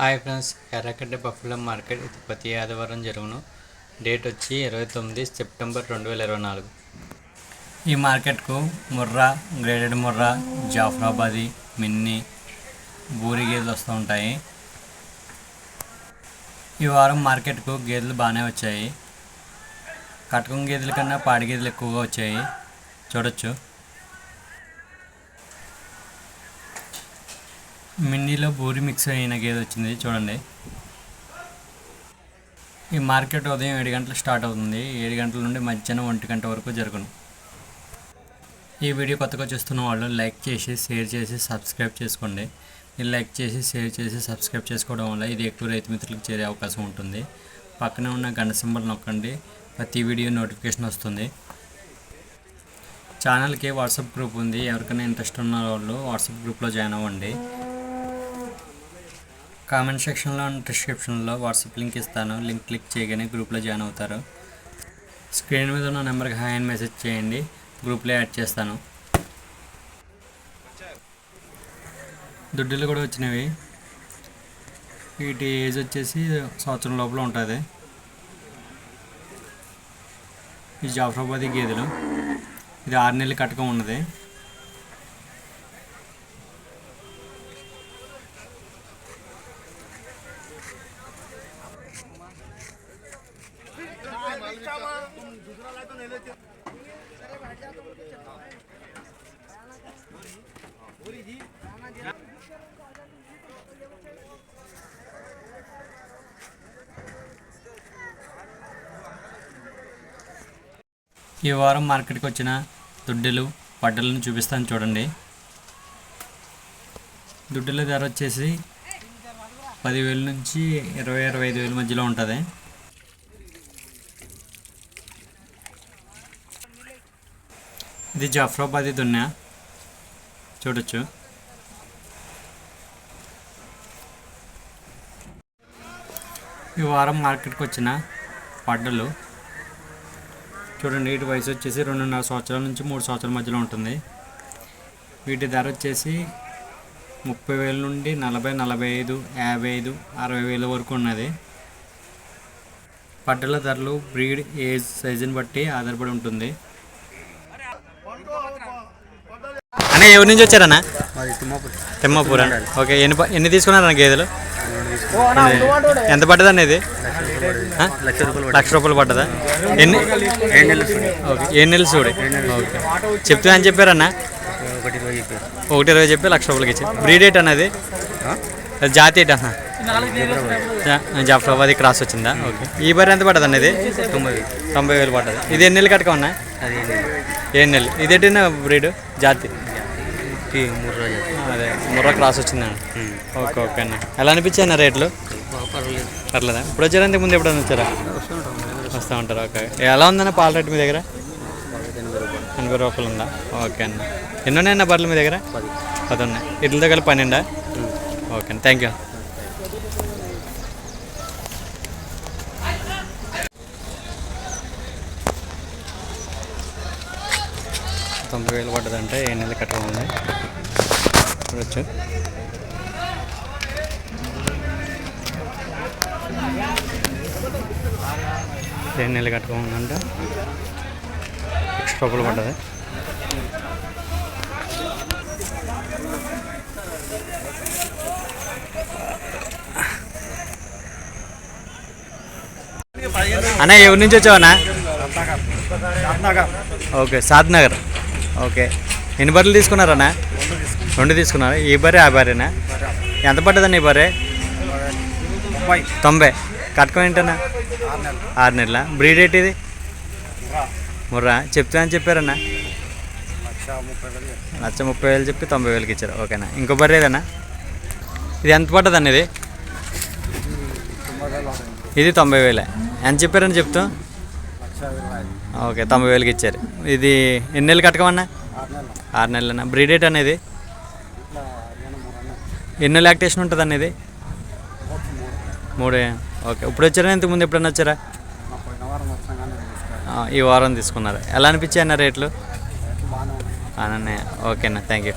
Hi friends Erragadda buffalo market ఇది ప్రతి ఆదివారం జరుగును. డేట్ వచ్చి ఇరవై తొమ్మిది సెప్టెంబర్ రెండు వేల ఇరవై నాలుగు. ఈ మార్కెట్కు ముర్రా గ్రేడెడ్ ముర్రా జాఫరాబాదీ మిన్ని బూరి గేదెలు వస్తూ ఉంటాయి. ఈ వారం మార్కెట్కు గేదెలు బాగానే వచ్చాయి. కటకం గేదెల కన్నా పాడి గేదెలు ఎక్కువగా వచ్చాయి. చూడొచ్చు. మిన్నీలో బూరి మిక్స్ అయిన గేదె వచ్చింది చూడండి. ఈ మార్కెట్ ఉదయం ఏడు గంటలకు స్టార్ట్ అవుతుంది. ఏడు గంటల నుండి మధ్యాహ్నం ఒంటి గంట వరకు జరుగును. ఈ వీడియో కొత్తగా చూస్తున్న వాళ్ళు లైక్ చేసి షేర్ చేసి సబ్స్క్రైబ్ చేసుకోండి. మీరు లైక్ చేసి షేర్ చేసి సబ్స్క్రైబ్ చేసుకోవడం వల్ల ఇది ఎక్కువ రైతు మిత్రులకు చేరే అవకాశం ఉంటుంది. పక్కనే ఉన్న గంట సింబల్ నొక్కండి. ప్రతి వీడియో నోటిఫికేషన్ వస్తుంది. ఛానల్కి వాట్సాప్ గ్రూప్ ఉంది. ఎవరికైనా ఇంట్రెస్ట్ ఉన్న వాళ్ళు వాట్సాప్ గ్రూప్లో జాయిన్ అవ్వండి. కామెంట్ సెక్షన్లో డిస్క్రిప్షన్లో వాట్సాప్ లింక్ ఇస్తాను. లింక్ క్లిక్ చేయగానే గ్రూప్లో జాయిన్ అవుతారు. స్క్రీన్ మీద ఉన్న నెంబర్కి హాయ్ అని మెసేజ్ చేయండి. గ్రూప్లో యాడ్ చేస్తాను. దుడ్డులు కూడా వచ్చినవి. వీటి ఏజ్ వచ్చేసి సంవత్సరం లోపల ఉంటుంది. ఈ జాఫరాబాదీ గేదెలు. ఇది ఆరు నెలలు కట్టకం ఉన్నది ఈ వారం మార్కెట్కి వచ్చిన దుడ్డెలు పడ్డలను చూపిస్తాను చూడండి. దుడ్డెల ధర వచ్చేసి పదివేల నుంచి ఇరవై ఇరవై ఐదు వేల మధ్యలో ఉంటుంది. ఇది జాఫ్రాబాదీ దున్నా చూడొచ్చు. ఈ వారం మార్కెట్కి వచ్చిన పడ్డలు చూడండి వీటి వయసు వచ్చేసి రెండున్నర సంవత్సరాల నుంచి మూడు సంవత్సరాల మధ్యలో ఉంటుంది. వీటి ధర వచ్చేసి ముప్పై వేల నుండి నలభై నలభై ఐదు యాభై ఐదు అరవై వేల వరకు ఉన్నది. పడ్డల ధరలు బ్రీడ్ ఏజ్ సైజుని బట్టి ఆధారపడి ఉంటుంది. అన్న ఎవరి నుంచి వచ్చారన్న? తిమ్మాపురి. తిమ్మాపూర్? ఓకే ఎన్ని ఎన్ని తీసుకున్నారన్న గేదెలు? ఎంత పడ్డదండి ఇది? లక్ష రూపాయలు లక్ష రూపాయలు పడ్డదా? ఎన్ని? ఏడు. ఓకే ఏ నెలలు చూడు. ఓకే. చెప్తా అని చెప్పారన్న? ఒకటి ఇరవై చెప్పి లక్ష రూపాయలకి ఇచ్చి. బ్రీడ్ ఏట్ అన్నది జాతి ఏట్ అన్న? జాఫరాబాద్ క్రాస్ వచ్చిందా? ఓకే. ఈ బరి ఎంత పడ్డది అన్నది తొంభై వేలు. తొంభై వేలు పడ్డది. ఇది ఎన్ని నెలలు కట్టుకున్నా ఏడు నెలలు. నెలలు. ఇదేంటినా బ్రీడ్? జాతి? ఈ మూడు రోజులు అదే ముర్రా క్రాస్ వచ్చిందండి. ఓకే ఓకే అన్న. ఎలా అనిపించాయి అన్న రేట్లు? పర్లేదా. ఇప్పుడు వచ్చారా ముందు ఎప్పుడైనా వచ్చారా? వస్తూ ఉంటారు ఓకే. ఎలా ఉందన్న పాల రేటు మీ దగ్గర? ఎనభై రూపాయలు ఉందా? ఓకే అన్న. ఎన్ని ఉన్నాయన్న బర్రెలు మీ దగ్గర? పది. ఉన్నాయి. ఇట్ల దగ్గర పన్నెండా. ఓకే అండి థ్యాంక్ యూ తొంభై వేలు పడ్డదంటే ఏ నెల కట్టడం చూడొచ్చు ఏ నెల కట్టుకోమందంటే ఎక్స్ట్రా రూపాయలు పడ్డది. అన్న ఎవరి నుంచి వచ్చావన్నా ఓకే సాద్ నగర్ ఓకే. ఎన్ని బర్రెలు తీసుకున్నారన్నా? రెండు తీసుకున్నారా? ఈ బర్రె ఆ బర్రెనా? ఎంత పడ్డదన్న ఈ బర్రె? తొంభై. కట్కం ఏంటన్నా? ఆరు నెలల. బ్రీడ్ ఏంటి ఇది? ముర్రా. చెప్తా అని చెప్పారన్నా? లక్ష ముప్పై వేలు చెప్పి తొంభై వేలకి ఇచ్చారు. ఓకేనా. ఇంకో బర్రె ఏదన్నా? ఇది ఎంత పడ్డదన్న ఇది? ఇది తొంభై వేలే. ఎంత చెప్పారని చెప్తాం? ఓకే తొంభై వేలకి ఇచ్చారు. ఇది ఎన్ని నెలలు కట్టకమన్నా? ఆరు నెలలన్నా బ్రీడ్ రేట్ అనేది ఎన్ని లాక్టేషన్ ఉంటుంది అనేది మూడే. ఓకే ఇప్పుడు వచ్చారా? ఇంతకు ముందు ఎప్పుడన్నా వచ్చారా? ఈ వారం తీసుకున్నారు. ఎలా అనిపించాయి అన్న రేట్లు? బాగానే ఓకేనా థ్యాంక్ యూ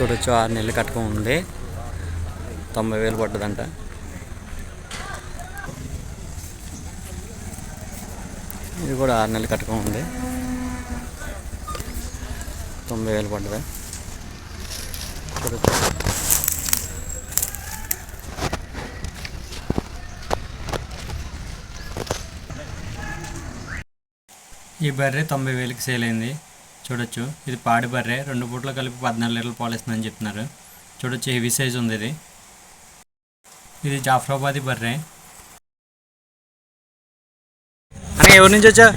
చూడొచ్చు ఆరు నెలలు కట్టకం ఉంది. తొంభై వేలు పడ్డదంట. ఇది కూడా ఆరు నెలలు కట్టకం ఉంది. తొంభై వేలు పడ్డదా. చూడొచ్చు. ఈ బర్రె తొంభై వేలకి సేల్ అయింది. చూడొచ్చు. ఇది పాడి బర్రె. రెండు పూటలు కలిపి పద్నాలుగు లీటర్లు పాలిస్తుందని చెప్తున్నారు. చూడొచ్చు హెవీ సైజ్ ఉంది ఇది. ఇది జాఫరాబాదీ బర్రె. అన్న ఎవరి నుంచి వచ్చా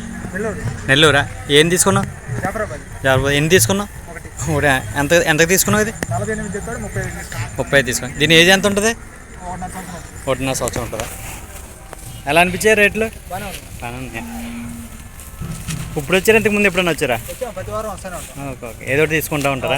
నెల్లూరా. ఏం తీసుకున్నావు? జాఫరాబాద్. ఎన్ని తీసుకున్నావు? ఒకటి. ఎంత ఎంతకు తీసుకున్నావు ఇది? ముప్పై తీసుకున్నావు. దీని ఏజ్ ఎంత ఉంటుంది? ఒకటిన్నర సంవత్సరం. ఉంటుందా? ఎలా అనిపించాయి రేట్లు? బాగానే ఉన్నాయి. ఇప్పుడు వచ్చారా? ఇంతకు ముందు ఎప్పుడైనా వచ్చారా? Okay okay. ఏదో ఒకటి తీసుకుంటా ఉంటారా.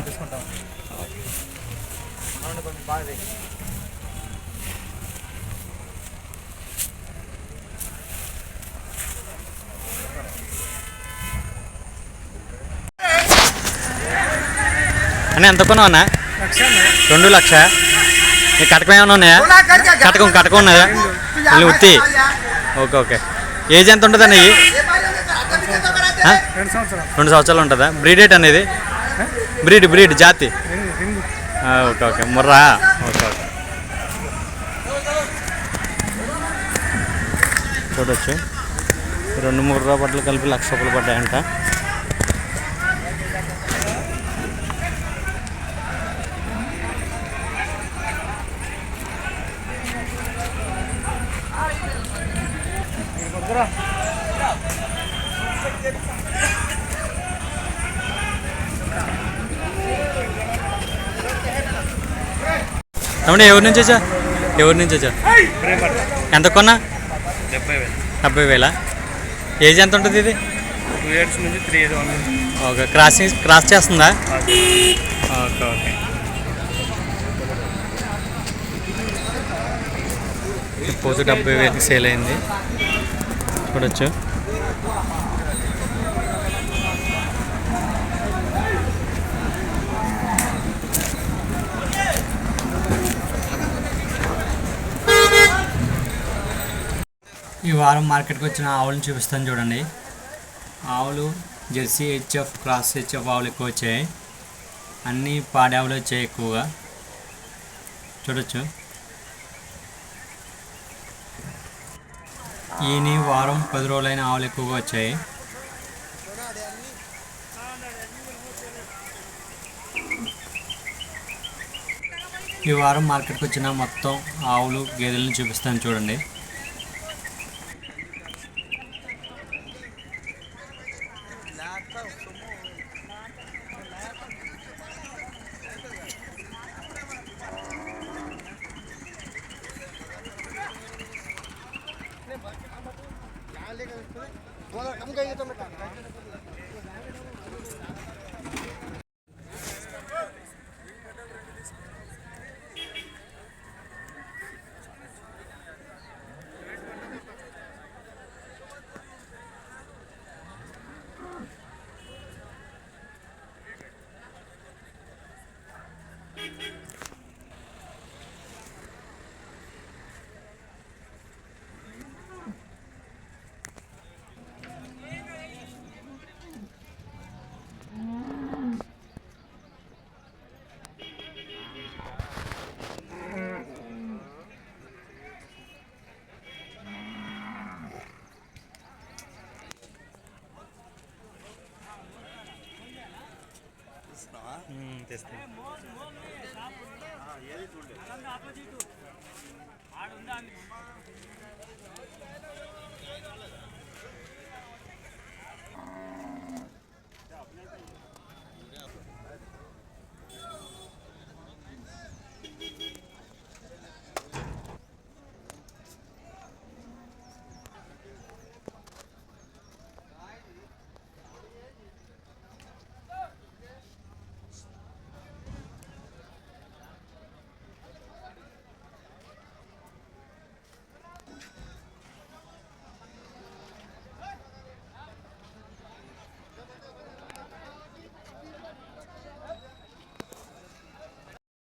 అన్న ఎంత కొన్నావు అన్న? రెండు లక్ష? నీకు కటకం ఏమైనా ఉన్నాయా? కటకం కటకం మళ్ళీ ఉత్తి. Okay okay. ఏజ్ ఎంత ఉంటుంది అన్న ఇవి? రెండు సంవత్సరాలు రెండు సంవత్సరాలు ఉంటుందా? బ్రీడేట్ అనేది? బ్రీడ్ బ్రీడ్ జాతి. Okay okay. Murrah. Okay okay. చూడొచ్చు. రెండు మూడు బట్టలు కలిపి లక్ష రూపాయలు పడ్డాయంట. తమ్ముడు ఎవరి నుంచి వచ్చా? ఎవరి నుంచి వచ్చా? ఎంత కొన్నా? డెబ్బై వేలు? డెబ్బై వేల ఏజ్ ఎంత ఉంటుంది ఇది? టూ ఇయర్స్ నుంచి three years okay crossing cross చేస్తుందా? Okay okay. పోతు డెబ్బై వేలకి సేల్ అయింది. చూడొచ్చు. ఈ వారం మార్కెట్కి వచ్చిన ఆవులను చూపిస్తాను చూడండి. ఆవులు జెర్సీ హెచ్ఎఫ్ క్రాస్ హెచ్ఎఫ్ ఆవులు ఎక్కువ వచ్చాయి. అన్నీ పాడావులు ఆవులు వచ్చాయి ఎక్కువగా. చూడొచ్చు. ఈయన వారం పది రోజులైన ఆవులు ఎక్కువగా వచ్చాయి. ఈ వారం మార్కెట్కి వచ్చిన మొత్తం ఆవులు గేదెలను చూపిస్తాను చూడండి. तुम्हाला कम काही తెస్తే ఏది చూడలేదు.